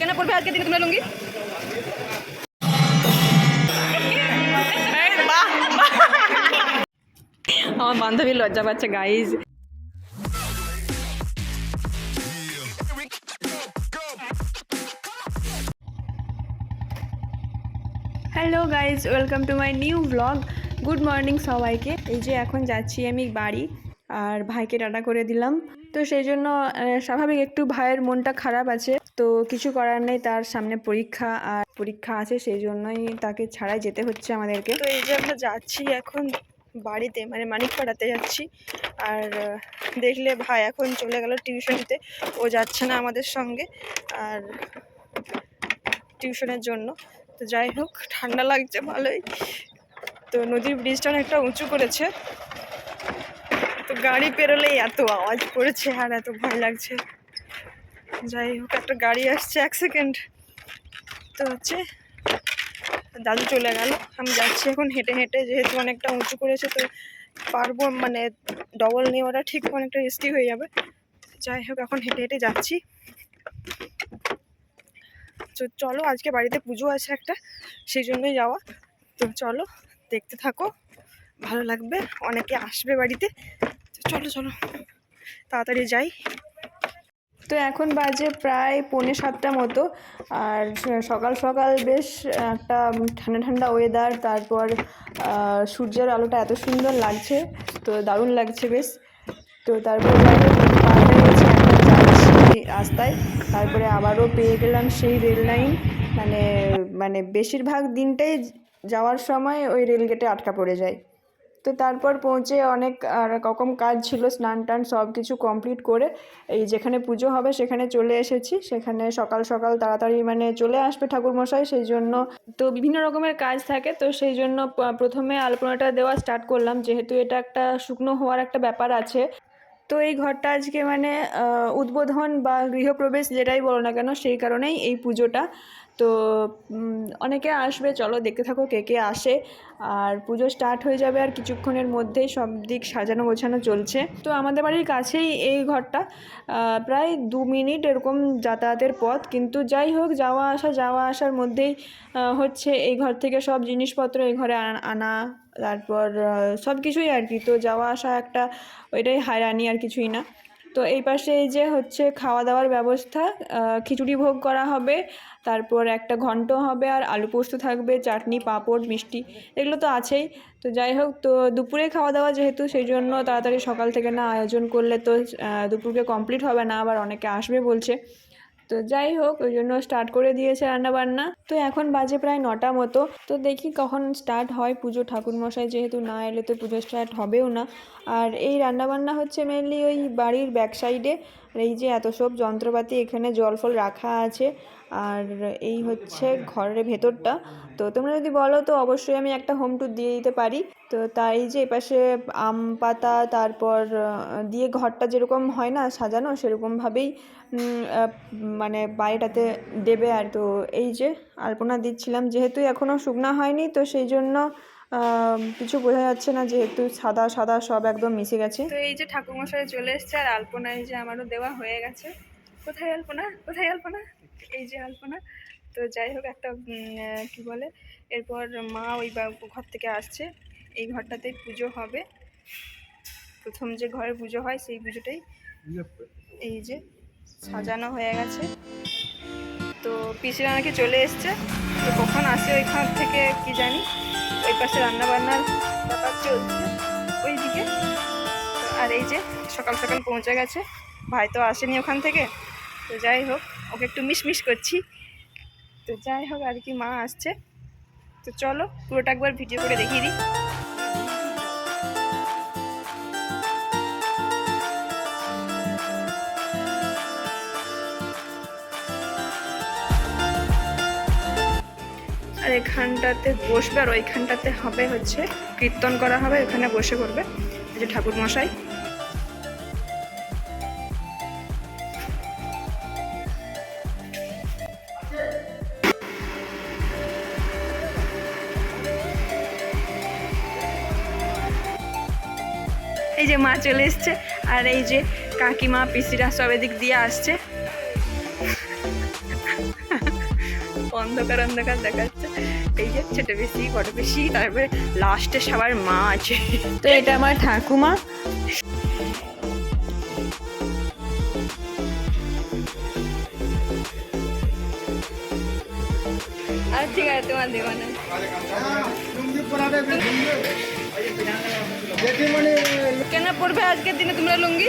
কেন আজকে লুঙ্গি? আমার বান্ধবী লজ্জা পাচ্ছে guys hello guys welcome to my new blog good morning সবাইকে। এই যে এখন যাচ্ছি আমি বাড়ি, আর ভাইকে টাটা করে দিলাম। তো সেই জন্য স্বাভাবিক একটু ভাইয়ের মনটা খারাপ আছে। তো কিছু করার নেই, তার সামনে পরীক্ষা আর পরীক্ষা আছে, সেই জন্যই তাকে ছাড়াই যেতে হচ্ছে আমাদেরকে। তো এই যে আমরা যাচ্ছি এখন বাড়িতে মানে মানিকপাড়াতে যাচ্ছি। আর দেখলে ভাই এখন চলে গেল টিউশনিতে, ও যাচ্ছে না আমাদের সঙ্গে। আর টিউশনের জন্য। তো যাই হোক, ঠান্ডা লাগছে ভালোই। তো নদীর ব্রিজটা অনেকটা উঁচু করেছে। গাড়ি পেরোলেই এত আওয়াজ পড়েছে আর এত ভয় লাগছে। যাই হোক, একটা গাড়ি আসছে এক সেকেন্ড। তো হচ্ছে, দাদু চলে গেল, আমি যাচ্ছি এখন হেঁটে হেঁটে, যেহেতু অনেকটা উঁচু করেছে, তো পারব মানে ডবল নিয়ে নেওয়াটা ঠিক অনেকটা রিস্কি হয়ে যাবে। যাই হোক, এখন হেঁটে হেঁটে যাচ্ছি। তো চলো, আজকে বাড়িতে পুজো আছে একটা, সেই জন্যই যাওয়া। তো চলো, দেখতে থাকো, ভালো লাগবে। অনেকে আসবে বাড়িতে। চলো চলো। তাড়াতাড়ি যাই। তো এখন বাজে প্রায় পৌনে সাতটা মতো। আর সকাল সকাল বেশ একটা ঠান্ডা ঠান্ডা ওয়েদার তারপর সূর্যের আলোটা এত সুন্দর লাগছে, তো দারুণ লাগছে বেশ। তো তারপরে রাস্তায়। তারপরে আবারও পেয়ে গেলাম সেই রেল লাইন মানে মানে বেশিরভাগ দিনটাই যাওয়ার সময় ওই রেলগেটে আটকা পড়ে যায় তো তারপর পৌঁছে অনেক রকম কাজ ছিল, স্নান টান সব কিছু কমপ্লিট করে, এই যেখানে পুজো হবে সেখানে চলে এসেছি। সেখানে সকাল সকাল তাড়াতাড়ি মানে চলে আসবে ঠাকুরমশাই, সেই জন্য তো বিভিন্ন রকমের কাজ থাকে, তো সেই জন্য প্রথমে আলপনাটা দেওয়া স্টার্ট করলাম। যেহেতু এটা একটা শুকনো হওয়ার একটা ব্যাপার আছে, তো এই ঘরটা আজকে মানে উদ্বোধন বা গৃহপ্রবেশ যেটাই বলো না কেন, সেই কারণেই এই পুজোটা। তো অনেকে আসবে, চলো দেখতে থাকো কে কে আসে। আর পুজো স্টার্ট হয়ে যাবে আর কিছুক্ষণের মধ্যেই সব দিক সাজানো গোছানো চলছে। তো আমাদের বাড়ির কাছেই এই ঘরটা। প্রায় দু মিনিট এরকম যাতায়াতের পথ। কিন্তু যাই হোক, যাওয়া আসা, যাওয়া আসার মধ্যেই হচ্ছে এই ঘর থেকে সব জিনিসপত্র এই ঘরে আনা- তারপর সব কিছুই আর কি। তো যাওয়া আসা একটা, ওইটাই হায়রানি আর কিছুই না। তো এই পাশে এই যে হচ্ছে খাওয়া দাওয়ার ব্যবস্থা খিচুড়ি ভোগ করা হবে, তারপর একটা ঘন্ট হবে আর আলু পোস্ত থাকবে, চাটনি, পাঁপড়, মিষ্টি, এগুলো তো আছেই। তো যাই হোক, তো দুপুরে খাওয়া দাওয়া যেহেতু সেই জন্য তাড়াতাড়ি সকাল থেকে না আয়োজন করলে তো দুপুরকে কমপ্লিট হবে না, আবার অনেকে আসবে বলছে। তো যাই হোক, ওই জন্য স্টার্ট করে দিয়েছে রান্নাবান্না। তো এখন বাজে প্রায় নটা মতো। তো দেখি কখন স্টার্ট হয় পুজো ঠাকুরমশাই, যেহেতু না এলে তো পুজো স্টার্ট হবেও না। আর এই রান্নাবান্না হচ্ছে মেনলি ওই বাড়ির ব্যাক সাইডে এই যে এত সব যন্ত্রপাতি, এখানে জল ফল রাখা আছে। আর এই হচ্ছে ঘরের ভেতরটা। তো তোমরা যদি বলো তো অবশ্যই আমি একটা হোম ট্যুর দিয়ে দিতে পারি। তো তাই যে এপাশে আম পাতা তারপর দিয়ে ঘরটা যেরকম হয় না সাজানো সেরকমভাবেই মানে বাইরেটাতে দেবে আর তো। এই যে আলপনা দিচ্ছিলাম, যেহেতু এখনও শুকনা হয়নি, তো সেই জন্য কিছু বোঝা যাচ্ছে না যেহেতু সাদা সাদা সব একদম মিশে গেছে। তো এই যে ঠাকুরমশাই চলে এসছে, আর আলপনা এই যে আমারও দেওয়া হয়ে গেছে। কোথায় আলপনা? কোথায় আলপনা? এই যে আলপনা। তো যাই হোক, একটা কি বলে? এরপর মা ওই ঘর থেকে আসছে। এই ঘরটাতেই পুজো হবে। প্রথম যে ঘরে পুজো হয়, সেই পুজোটাই এই যে সাজানো হয়ে গেছে। তো পিসিরা নাকি চলে এসছে। তো কখন আসে ওইখান থেকে কি জানি, ওই পাশে রান্না বান্নার ব্যাপার চলছে ওইদিকে। আর এই যে সকাল সকাল পৌঁছে গেছে, ভাই তো আসেনি ওখান থেকে। তো যাই হোক, ওকে একটু মিশমিশ করছি। তো যাই হোক, আর কি মা আসছে। তো চলো পুরোটা একবার ভিডিও করে দেখিয়ে দিই। এখানটাতে বসবে আর ওইখানটাতে হবে হচ্ছে কীর্তন করা হবে ওখানে বসে করবে যে ঠাকুর মশাই। এই যে মা চলে এসছে, আর এই যে কাকিমা, পিসিরা সব এদিক দিয়ে আসছে। অন্ধকার অন্ধকার দেখাচ্ছে। যে বেশি বড় বেশি তারপরে লাস্টে সবার মা আছে। তো এটা আমার ঠাকুমা। আর ঠিক আছে তোমার দেবো না কেন পড়বে আজকের দিনে তোমরা লুঙ্গি?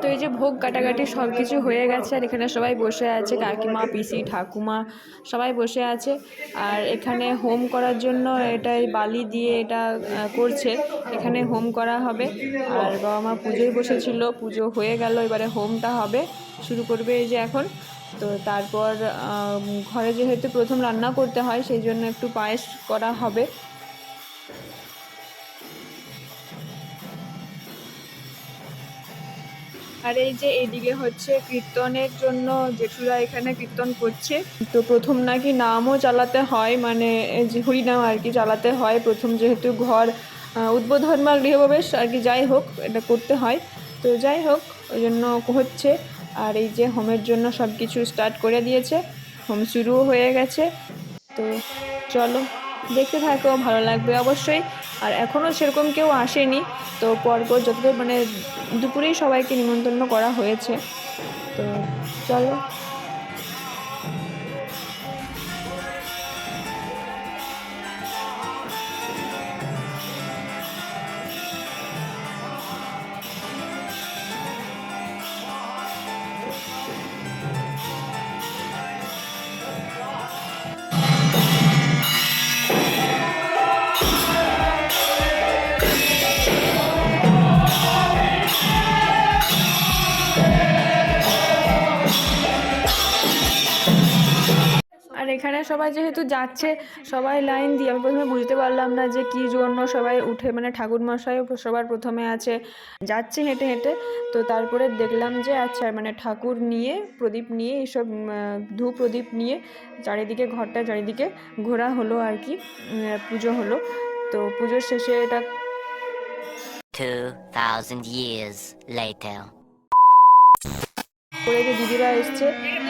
তো এই যে ভোগ কাটাকাটি সব কিছু হয়ে গেছে আর এখানে সবাই বসে আছে, কাকিমা, পিসি, ঠাকুমা সবাই বসে আছে। আর এখানে হোম করার জন্য এটাই বালি দিয়ে এটা করছে। এখানে হোম করা হবে। আর বাবা মা পুজোয় বসেছিল, পুজো হয়ে গেল, এবারে হোমটা হবে, শুরু করবে এই যে এখন। তো তারপর ঘরে যেহেতু প্রথম রান্না করতে হয়, সেই জন্য একটু পায়েস করা হবে। আর এই যে এইদিকে হচ্ছে কীর্তনের জন্য জেঠুরা এখানে কীর্তন করছে। তো প্রথম নাকি নামও চালাতে হয় মানে হরিনাম আর কি চালাতে হয়। প্রথম যেহেতু ঘর উদ্বোধন বা গৃহপ্রবেশ আর কি যাই হোক, এটা করতে হয়। তো যাই হোক, ওই জন্য হচ্ছে। আর এই যে হোমের জন্য সব কিছু স্টার্ট করে দিয়েছে। হোম শুরুও হয়ে গেছে। তো চলো। দেখতে থাকো, ভালো লাগবে অবশ্যই। আর এখনও সেরকম কেউ আসেনি। তো পরপর যতদূর মানে দুপুরেই সবাইকে নিমন্ত্রণ করা হয়েছে। তো চলো। এখানে সবাই যেহেতু যাচ্ছে সবাই লাইন দিয়ে আমি প্রথমে বুঝতে পারলাম না যে কী জন্য সবাই উঠে মানে ঠাকুর মশাই সবার প্রথমে আছে যাচ্ছে হেঁটে হেঁটে তো তারপরে দেখলাম যে আচ্ছা মানে ঠাকুর নিয়ে প্রদীপ নিয়ে এইসব ধূপ প্রদীপ নিয়ে চারিদিকে ঘরটা চারিদিকে ঘোরা হলো আর কি পুজো হলো তো পুজোর শেষে এটা 2,000 years later. করে যে দিদিরা এসছে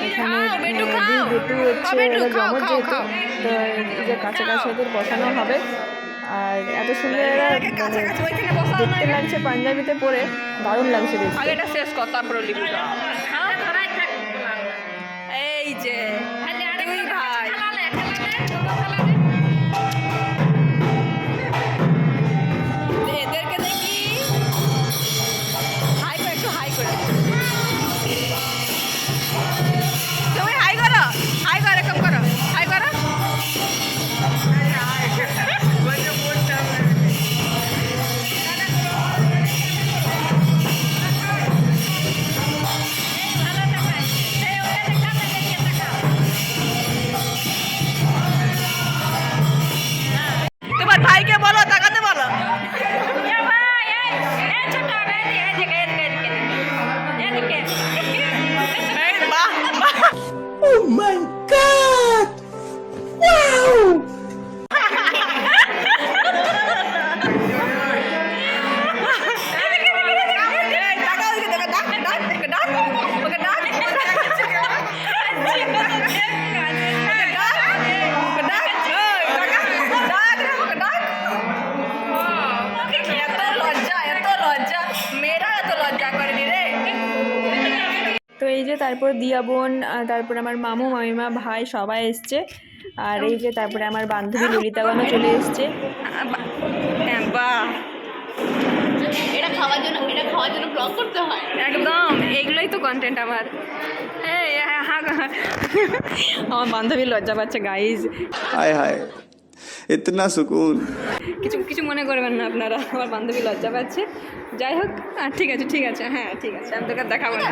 এখানে দুই হচ্ছে জমজ যেহেতু তো এই যে কাছাকাছি এদের বসানো হবে। আর এত সুন্দর এরা মানে দেখতে লাগছে পাঞ্জাবিতে পরে। দারুণ লাগছে দেখতে। আগেটা শেষ কথা তারপরে এই যে। তারপর দিয়া বোন তারপর আমার মামু মামিমা ভাই সবাই এসছে। আর এই যে তারপরে আমার বান্ধবী ললিতাগণও চলে এসছে। হ্যাঁ, বাহ। এটা খাওয়ার জন্য এটা খাওয়ার জন্য একদম এগুলোই তো কন্টেন্ট আমার। হ্যাঁ, হ্যাঁ হ্যাঁ আমার বান্ধবী লজ্জা পাচ্ছে গাইজ হায় হায় ইতনা সুকুন। কিছু কিছু মনে করবেন না আপনারা আমার বান্ধবী লজ্জা পাচ্ছে। যাই হোক ঠিক আছে ঠিক আছে হ্যাঁ ঠিক আছে আমি তোকে দেখাবো না।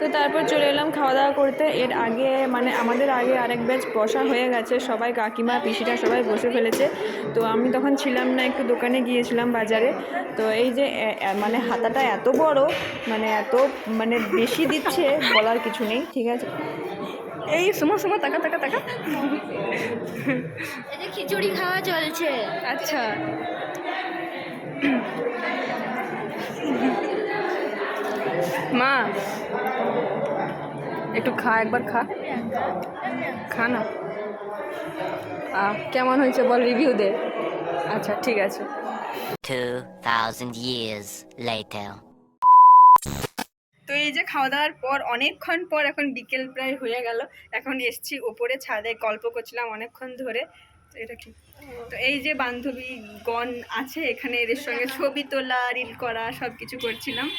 তো তারপর চলে এলাম খাওয়া দাওয়া করতে। এর আগে মানে আমাদের আগে আরেক ব্যাচ বসা হয়ে গেছে। সবাই কাকিমা পিসিরা সবাই বসে ফেলেছে। তো আমি তখন ছিলাম না একটু দোকানে গিয়েছিলাম বাজারে। তো এই যে মানে হাতাটা এত বড় মানে এত মানে বেশি দিচ্ছে বলার কিছু নেই ঠিক আছে? এই সুমো সুমো তাকা তাকা তাকা। খিচুড়ি খাওয়া চলছে। আচ্ছা। মা একটু খা একবার খা। খা না? আহ, কেমন হয়েছে বল রিভিউ দে। আচ্ছা ঠিক আছে। 2,000 years later. তো এই যে খাওয়া দাওয়ার পর অনেকক্ষণ পর এখন বিকেল প্রায় হয়ে গেল। এখন এসছি ওপরে ছাদে গল্প করছিলাম অনেকক্ষণ ধরে। তো এটা কি? তো এই যে বান্ধবী গণ আছে এখানে এদের সঙ্গে ছবি তোলা রিল করা সব কিছু করছিলাম।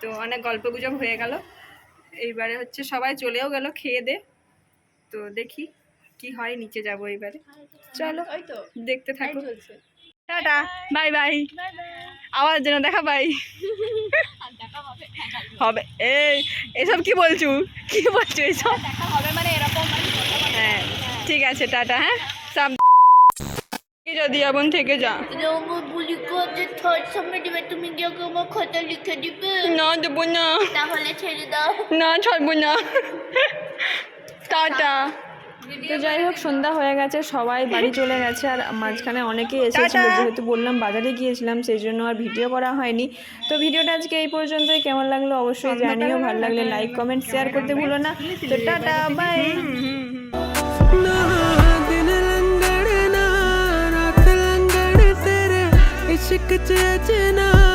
তো অনেক গল্প গুজব হয়ে গেল। এইবারে হচ্ছে সবাই চলেও গেল খেয়ে দে। তো দেখি কি হয় নিচে যাব এবারে চলো দেখতে থাকো। টাটা বাই বাই আবার যেন দেখা পাই। হবে? এই এসব কি বলছু? কি বলছো এসব? হবে মানে এরকম মানে হ্যাঁ ঠিক আছে টাটা হ্যাঁ? এমন থেকে যা। আমার বুলি যে থার্ড সামনে দিবে তুমি গিয়ে ওকে আমার খাতা লিখে দিবে না দেবো না। তাহলে ছেড়ে দাও না ছাড়বো না। টাটা। তো যাই হোক সন্ধ্যা হয়ে গেছে সবাই বাড়ি চলে গেছে আর মাঝখানে অনেকে এসেছিল যেহেতু বললাম বাজারে গিয়েছিলাম সেই জন্য আর ভিডিও করা হয়নি। তো ভিডিওটা আজকে এই পর্যন্তই কেমন লাগল অবশ্যই জানিও ভালো লাগলে লাইক কমেন্ট শেয়ার করতে ভুলো না। তো টাটা বাই আশিক চেয়েছে না